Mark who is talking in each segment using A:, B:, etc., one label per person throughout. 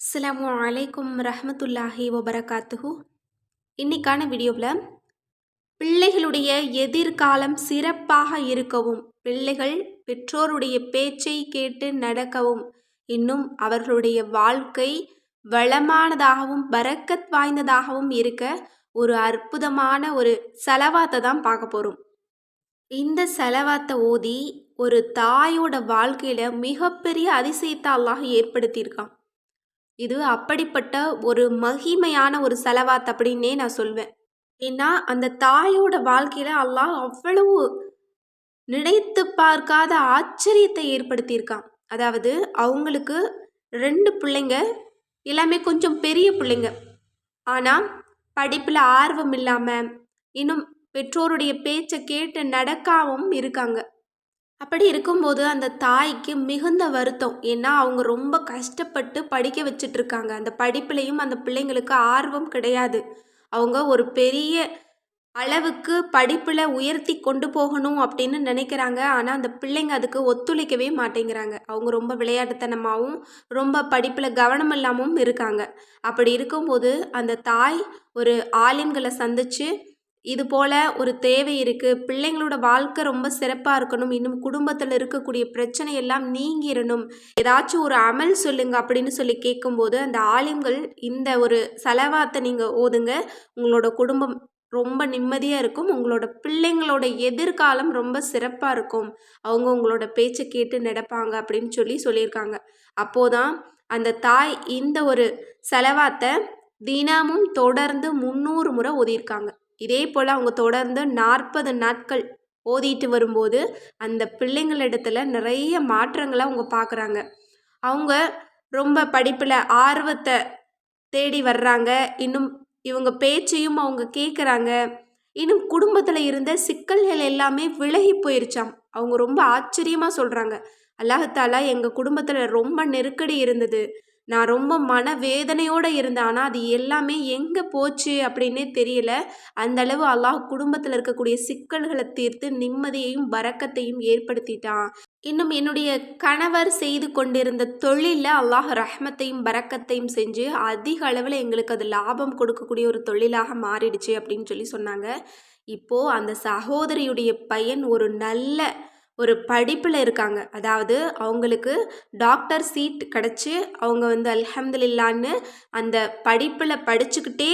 A: அஸ்லாம் அலைக்கும் ரஹமத்துல்லாஹி வபரகாத்துஹு. இன்னைக்கான வீடியோவில் பிள்ளைகளுடைய எதிர்காலம் சிறப்பாக இருக்கவும் பிள்ளைகள் பெற்றோருடைய பேச்சை கேட்டு நடக்கவும் இன்னும் அவர்களுடைய வாழ்க்கை வளமானதாகவும் பரக்கத் வாய்ந்ததாகவும் இருக்க ஒரு அற்புதமான ஒரு செலவாத்தை தான் பார்க்க போகிறோம் இந்த செலவாத்தை ஓதி ஒரு தாயோட வாழ்க்கையில் மிகப்பெரிய அதிசயத்தை அல்லாஹ் ஏற்படுத்தியிருக்கான். இது அப்படிப்பட்ட ஒரு மகிமையான ஒரு செலவாத் அப்படின்னே நான் சொல்வேன். ஏன்னா அந்த தாயோட வாழ்க்கையில் அல்லாஹ் அவ்வளவு நினைத்து பார்க்காத ஆச்சரியத்தை ஏற்படுத்தியிருக்கான். அதாவது அவங்களுக்கு ரெண்டு பிள்ளைங்க எல்லாமே கொஞ்சம் பெரிய பிள்ளைங்க. ஆனால் படிப்பில் ஆர்வம் இல்லாமல் இன்னும் பெற்றோருடைய பேச்சை கேட்டு நடக்காமல் இருக்காங்க. அப்படி இருக்கும்போது அந்த தாய்க்கு மிகுந்த வருத்தம். ஏன்னா அவங்க ரொம்ப கஷ்டப்பட்டு படிக்க வச்சிட்ருக்காங்க. அந்த படிப்புலேயும் அந்த பிள்ளைங்களுக்கு ஆர்வம் கிடையாது. அவங்க ஒரு பெரிய அளவுக்கு படிப்பில் உயர்த்தி கொண்டு போகணும் அப்படின்னு நினைக்கிறாங்க. ஆனால் அந்த பிள்ளைங்க அதுக்கு ஒத்துழைக்கவே மாட்டேங்கிறாங்க. அவங்க ரொம்ப விளையாட்டுத்தனமாகவும் ரொம்ப படிப்பில் கவனம் இல்லாமல் இருக்காங்க. அப்படி இருக்கும்போது அந்த தாய் ஒரு ஆலிம்களை சந்தித்து இது போல் ஒரு தேவை இருக்குது பிள்ளைங்களோட வாழ்க்கை ரொம்ப சிறப்பாக இருக்கணும். இன்னும் குடும்பத்தில் இருக்கக்கூடிய பிரச்சனை எல்லாம் நீங்கிடணும் ஏதாச்சும் ஒரு அமல் சொல்லுங்க அப்படின்னு சொல்லி கேட்கும்போது அந்த ஆலிம்கள் இந்த ஒரு செலவாத்தை நீங்கள் ஓதுங்க. உங்களோட குடும்பம் ரொம்ப நிம்மதியாக இருக்கும். உங்களோட பிள்ளைங்களோட எதிர்காலம் ரொம்ப சிறப்பாக இருக்கும். அவங்க உங்களோட பேச்சை கேட்டு நடப்பாங்க அப்படின்னு சொல்லி சொல்லியிருக்காங்க. அப்போதான் அந்த தாய் இந்த ஒரு செலவாத்தை தினமும் தொடர்ந்து முந்நூறு முறை ஓதியிருக்காங்க. இதே போல் அவங்க தொடர்ந்து நாற்பது நாட்கள் ஓதிட்டு வரும்போது அந்த பிள்ளைங்களிடத்துல நிறைய மாற்றங்களை அவங்க பார்க்குறாங்க. அவங்க ரொம்ப படிப்பில் ஆர்வத்தை தேடி வர்றாங்க. இன்னும் இவங்க பேச்சையும் அவங்க கேட்குறாங்க. இன்னும் குடும்பத்தில் இருந்த சிக்கல்கள் எல்லாமே விலகி போயிருச்சாம். அவங்க ரொம்ப ஆச்சரியமாக சொல்கிறாங்க அல்லாஹாலா எங்கள் குடும்பத்தில் ரொம்ப நெருக்கடி இருந்தது. நான் ரொம்ப மனவேதனையோடு இருந்தேன். ஆனால் அது எல்லாமே எங்கே போச்சு அப்படின்னே தெரியல. அந்தளவு அல்லாஹ் குடும்பத்தில் இருக்கக்கூடிய சிக்கல்களை தீர்த்து நிம்மதியையும் பறக்கத்தையும் ஏற்படுத்திட்டான். இன்னும் என்னுடைய கணவர் செய்து கொண்டிருந்த தொழிலில் அல்லாஹ் ரஹ்மத்தையும் பறக்கத்தையும் செஞ்சு அதிக அளவில் எங்களுக்கு அது லாபம் கொடுக்கக்கூடிய ஒரு தொழிலாக மாறிடுச்சு அப்படின்னு சொல்லி சொன்னாங்க. இப்போது அந்த சகோதரியுடைய பையன் ஒரு நல்ல ஒரு படிப்பில் இருக்காங்க. அதாவது அவங்களுக்கு டாக்டர் சீட் கிடச்சி அவங்க வந்து அல்ஹம்துலில்லான்னு அந்த படிப்பில் படிச்சுக்கிட்டே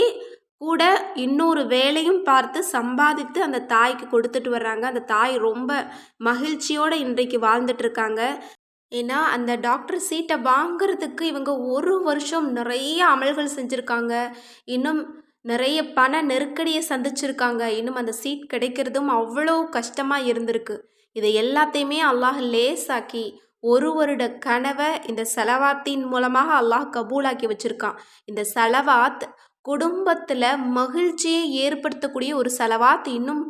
A: கூட இன்னொரு வேலையும் பார்த்து சம்பாதித்து அந்த தாய்க்கு கொடுத்துட்டு வர்றாங்க. அந்த தாய் ரொம்ப மகிழ்ச்சியோடு இன்றைக்கு வாழ்ந்துட்டுருக்காங்க ஏன்னா அந்த டாக்டர் சீட்டை வாங்கிறதுக்கு இவங்க ஒரு வருஷம் நிறைய அமல்கள் செஞ்சுருக்காங்க. இன்னும் நிறைய பண நெருக்கடியை சந்திச்சிருக்காங்க. இன்னும் அந்த சீட் கிடைக்கிறதும் அவ்வளோ கஷ்டமாக இருந்திருக்கு. இதை எல்லாத்தையுமே அல்லாஹ் லேசாக்கி ஒரு வருட கனவை இந்த செலவாத்தின் மூலமாக அல்லாஹ் கபூலாக்கி வச்சுருக்கான். இந்த செலவாத் குடும்பத்தில் மகிழ்ச்சியை ஏற்படுத்தக்கூடிய ஒரு செலவாத் இன்னும்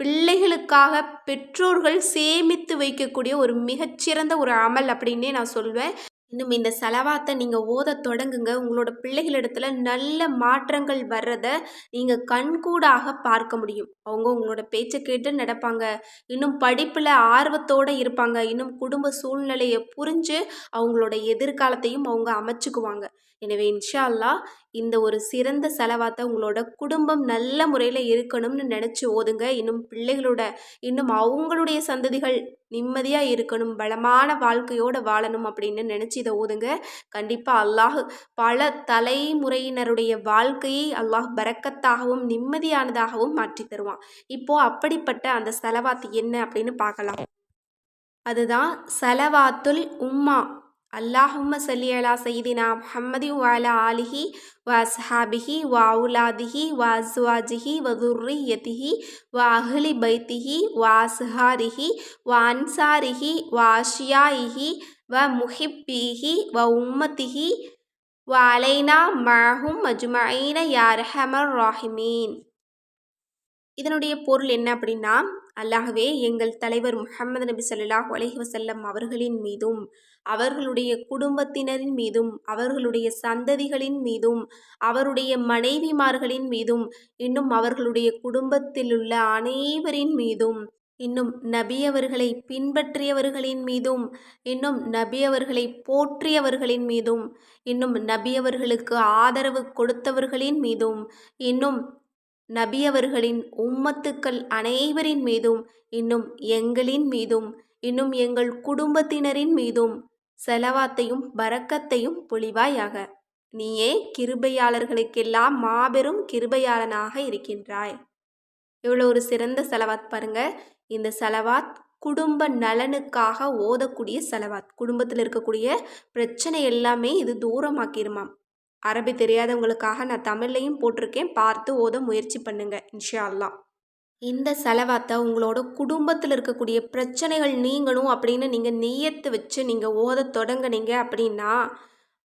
A: பிள்ளைகளுக்காக பெற்றோர்கள் சேமித்து வைக்கக்கூடிய ஒரு மிகச்சிறந்த ஒரு அமல் அப்படின்னே நான் சொல்வேன். இன்னும் இந்த செலவாத்தை நீங்கள் ஓத தொடங்குங்க. உங்களோட பிள்ளைகளிடத்துல நல்ல மாற்றங்கள் வர்றதை நீங்கள் கண்கூடாக பார்க்க முடியும். அவங்க உங்களோட பேச்சை கேட்டு நடப்பாங்க. இன்னும் படிப்பில் ஆர்வத்தோடு இருப்பாங்க. இன்னும் குடும்ப சூழ்நிலையை புரிஞ்சு அவங்களோட எதிர்காலத்தையும் அவங்க அமைச்சுக்குவாங்க. எனவே இன்ஷா அல்லா இந்த ஒரு சிறந்த செலவாத்தை உங்களோட குடும்பம் நல்ல முறையில் இருக்கணும்னு நினச்சி ஓதுங்க. இன்னும் பிள்ளைகளோட இன்னும் அவங்களுடைய சந்ததிகள் நிம்மதியாக இருக்கணும் பலமான வாழ்க்கையோடு வாழணும் அப்படின்னு நினச்சி இதை ஓதுங்க. கண்டிப்பாக அல்லாஹ் பல தலைமுறையினருடைய வாழ்க்கையை அல்லாஹ் பறக்கத்தாகவும் நிம்மதியானதாகவும் மாற்றி தருவான். இப்போது அப்படிப்பட்ட அந்த செலவாத்து என்ன அப்படின்னு பார்க்கலாம். அதுதான் செலவாத்துல் உம்மா. அல்லாஹும்ம சல்லி அலா சைதினா முஹம்மதி வாலா ஆலிஹி வா சஹாபிஹி வா உலாதிஹி வா அஸ்வாஜிஹி வ துர்ரியத்திஹி வ அஹ்லி பைத்திஹி வ அஸ்ஹாரிஹி வா அன்சாரிஹி வா அஷியாயிஹி வ முஹிப்பிஹி வ உம்மத்திஹி வ அலைனா மஹும் மஜ்மஈன யார்ஹமர் ராஹிமீன் இதனுடைய பொருள் என்ன அப்படின்னா அல்லாகவே எங்கள் தலைவர் முஹம்மது நபி சொல்லாஹ் அலஹி வசல்லம் அவர்களின் மீதும் அவர்களுடைய குடும்பத்தினரின் மீதும் அவர்களுடைய சந்ததிகளின் மீதும் அவருடைய மனைவிமார்களின் மீதும் இன்னும் அவர்களுடைய குடும்பத்தில் உள்ள அனைவரின் மீதும் இன்னும் நபி அவர்களை பின்பற்றியவர்களின் மீதும் இன்னும் நபி அவர்களை போற்றியவர்களின் மீதும் இன்னும் நபி அவர்களுக்கு ஆதரவு கொடுத்தவர்களின் மீதும் இன்னும் நபியவர்களின் உம்மத்துக்கள் அனைவரின் மீதும் இன்னும் எங்களின் மீதும் இன்னும் எங்கள் குடும்பத்தினரின் மீதும் செலவாத்தையும் பறக்கத்தையும் பொழிவாயாக. நீயே கிருபையாளர்களுக்கெல்லாம் மாபெரும் கிருபையாளனாக இருக்கின்றாய். இவ்வளோ ஒரு சிறந்த செலவாத் பாருங்க. இந்த செலவாத் குடும்ப நலனுக்காக ஓதக்கூடிய செலவாத். குடும்பத்தில் இருக்கக்கூடிய பிரச்சனை எல்லாமே இது தூரமாக்கிருமாம். அரபி தெரியாதவங்களுக்காக நான் தமிழ்லையும் போட்டிருக்கேன். பார்த்து ஓத முயற்சி பண்ணுங்கள் இன்ஷா அல்லா இந்த செலவாத்தை உங்களோட குடும்பத்தில் இருக்கக்கூடிய பிரச்சனைகள் நீங்கணும் அப்படின்னு நீங்கள் நெய்யத்து வச்சு நீங்கள் ஓத தொடங்குனீங்க அப்படின்னா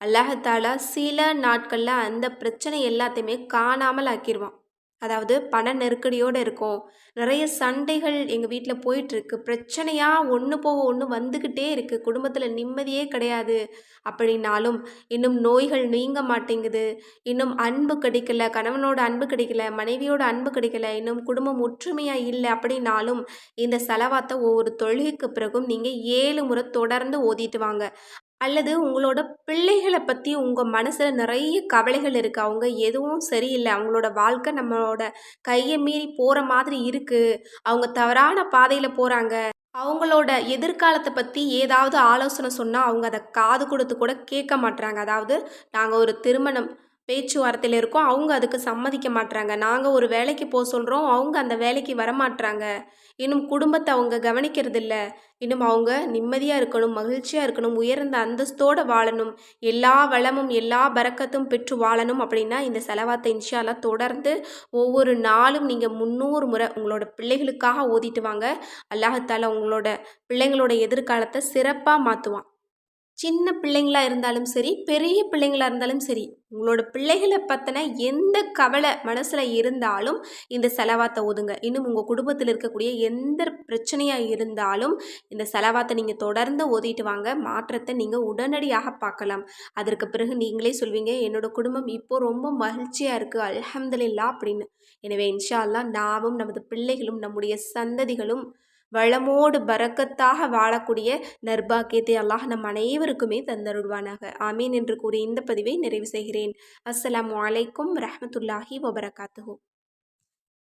A: அல்லாஹாலா சில நாட்களில் அந்த பிரச்சனை எல்லாத்தையுமே காணாமல் ஆக்கிடுவான் அதாவது பண நெருக்கடியோடு இருக்கோம். நிறைய சண்டைகள் எங்கள் வீட்டில் போயிட்டுருக்கு. பிரச்சனையாக ஒன்று போக ஒன்று வந்துக்கிட்டே இருக்குது குடும்பத்தில் நிம்மதியே கிடையாது அப்படின்னாலும் இன்னும் நோய்கள் நீங்க மாட்டேங்குது. இன்னும் அன்பு கிடைக்கல. கணவனோட அன்பு கிடைக்கல. மனைவியோட அன்பு கிடைக்கல. இன்னும் குடும்பம் ஒற்றுமையாக இல்லை அப்படின்னாலும் இந்த செலவாத்தை ஒவ்வொரு தொழுகைக்கு பிறகும் நீங்கள் ஏழு முறை தொடர்ந்து ஓதிட்டு வாங்க. அல்லது உங்களோட பிள்ளைகளை பற்றி உங்கள் மனசில் நிறைய கவலைகள் இருக்குது அவங்க எதுவும் சரியில்லை. அவங்களோட வாழ்க்கை நம்மளோட கையை மீறி போகிற மாதிரி இருக்குது அவங்க தவறான பாதையில் போகிறாங்க அவங்களோட எதிர்காலத்தை பற்றி ஏதாவது ஆலோசனை சொன்னால் அவங்க அதை காது கொடுத்து கூட கேட்க மாட்டுறாங்க அதாவது நாங்கள் ஒரு திருமணம் பேச்சுவார்த்தையில் இருக்கோம். அவங்க அதுக்கு சம்மதிக்க மாட்டுறாங்க நாங்கள் ஒரு வேலைக்கு போக சொல்கிறோம் அவங்க அந்த வேலைக்கு வரமாட்டுறாங்க இன்னும் குடும்பத்தை அவங்க கவனிக்கிறது இல்லை இன்னும் அவங்க நிம்மதியாக இருக்கணும் மகிழ்ச்சியாக இருக்கணும் உயர்ந்த அந்தஸ்தோடு வாழணும். எல்லா வளமும் எல்லா பறக்கத்தும் பெற்று வாழணும் அப்படின்னா இந்த செலவாத்தை இன்ஷாலாம் தொடர்ந்து ஒவ்வொரு நாளும் நீங்கள் முந்நூறு முறை உங்களோட பிள்ளைகளுக்காக ஓதிட்டு வாங்க. அல்லாஹத்தால உங்களோட பிள்ளைங்களோட எதிர்காலத்தை சிறப்பாக மாற்றுவான் சின்ன பிள்ளைங்களா இருந்தாலும் சரி பெரிய பிள்ளைங்களா இருந்தாலும் சரி உங்களோட பிள்ளைகளை பற்றின எந்த கவலை மனசில் இருந்தாலும் இந்த செலவாத்தை ஓதுங்க. இன்னும் உங்கள் குடும்பத்தில் இருக்கக்கூடிய எந்த பிரச்சனையாக இருந்தாலும் இந்த செலவாத்தை நீங்கள் தொடர்ந்து ஓதிட்டு வாங்க. மாற்றத்தை நீங்கள் உடனடியாக பார்க்கலாம் அதற்கு பிறகு நீங்களே சொல்வீங்க என்னோட குடும்பம் இப்போ ரொம்ப மகிழ்ச்சியாக இருக்குது அலமதுல்லா அப்படின்னு. எனவே இன்ஷா அல்லா நாமும் நமது பிள்ளைகளும் நம்முடைய சந்ததிகளும் வளமோடு பறக்கத்தாக வாழக்கூடிய நர்பாக்கியத்தை அல்லாஹ் நம் அனைவருக்குமே தந்தருடுவானாக ஆமீன் என்று கூறி இந்த பதிவை நிறைவு செய்கிறேன். அஸ்ஸலாம் வலைக்கும் ரஹமத்துல்லாஹி வபரகாத்துஹூ.